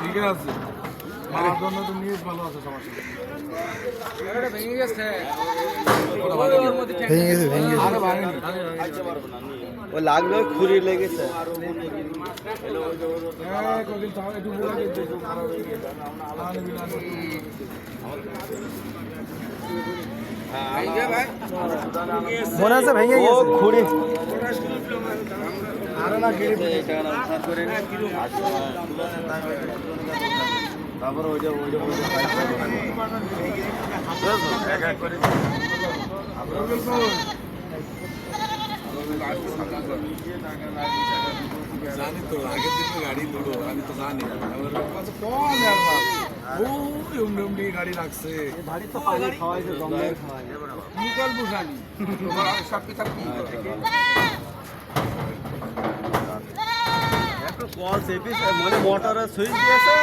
ঠিক আছে মারার জন্য তো নিয়ে ভালো আছে সমস্যা লাগল খুরি লেগেছে বলে দিতে একটু খারাপ হয়ে গেছে আনে বিনা মনে আছে ভেঙে গেছে? খুরি আরে না গিরে তারপর ওই যে ওই যে ওই জানি তো আগের দিন গাড়ি লুড়ো আমি তো জানি। কম গাড়ি চেপি মানে মোটরের সুইচ দিয়েছে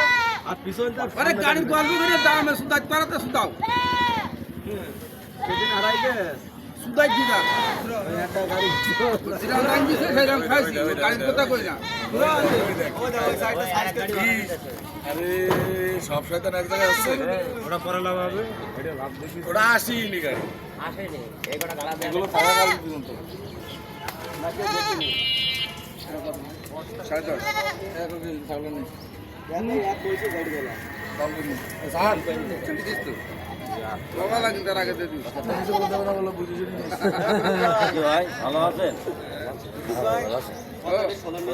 আর পিছন আরে গাড়ির গল্প করে দাম সুদাই পারাতে সুদাও সেদিন হারাই গে সুদাই কি দাম গাড়ি যেটা দিছে সেরকম খাইছি গাড়ির কথা কই না আরে সব শয়তান এক জায়গায় আছে ওটা পরে লাগাবে ওটা আসেনি গাড়ি। আসেনি এগুলো থাকা গাড়ি পর্যন্ত। সাড়ে দশ। এক কেজি থাকল না ভাই ভালো আছেন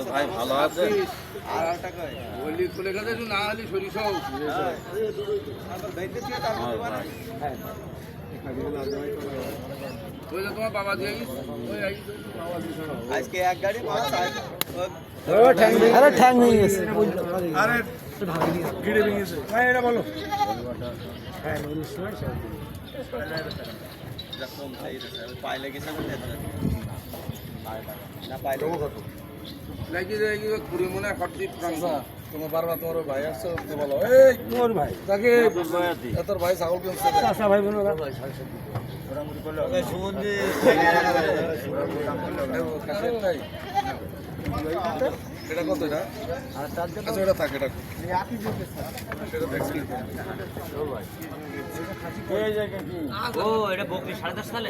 ভাই ভালো আছেন না হলে সরিষ আজকে এক গাড়ি আরে ঠ্যাং ভেঙে গেছে। আরে গিড়ে ভেঙেছে হ্যাঁ এটা বলো পাইলে গেছে না পাইলে লাগি যায় কি কুড়ি মনে হটদি ফ্রান্স তোমার বারবার তোমার ওই ভাই আসছে ওকে বলো এই মোর ভাই তাকে তোর ভাই ছাগল কিনছে ভাই বোন এটা কত এটা? আচ্ছা এটা থাকে। এটা সেটা দেখছি ও এটা বকরি সাড়ে দশ সালে